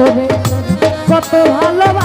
আমি কত ভালোবাসি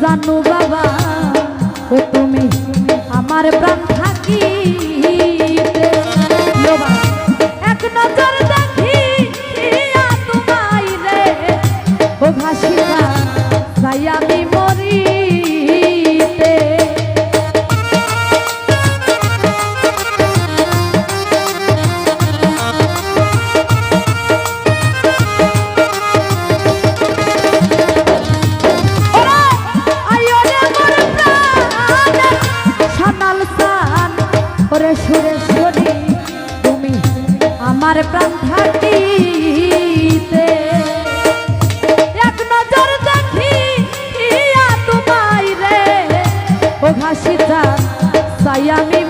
জানো বাবা ও তুমি আমার প্রাণ থাকি বাবা তাই আমি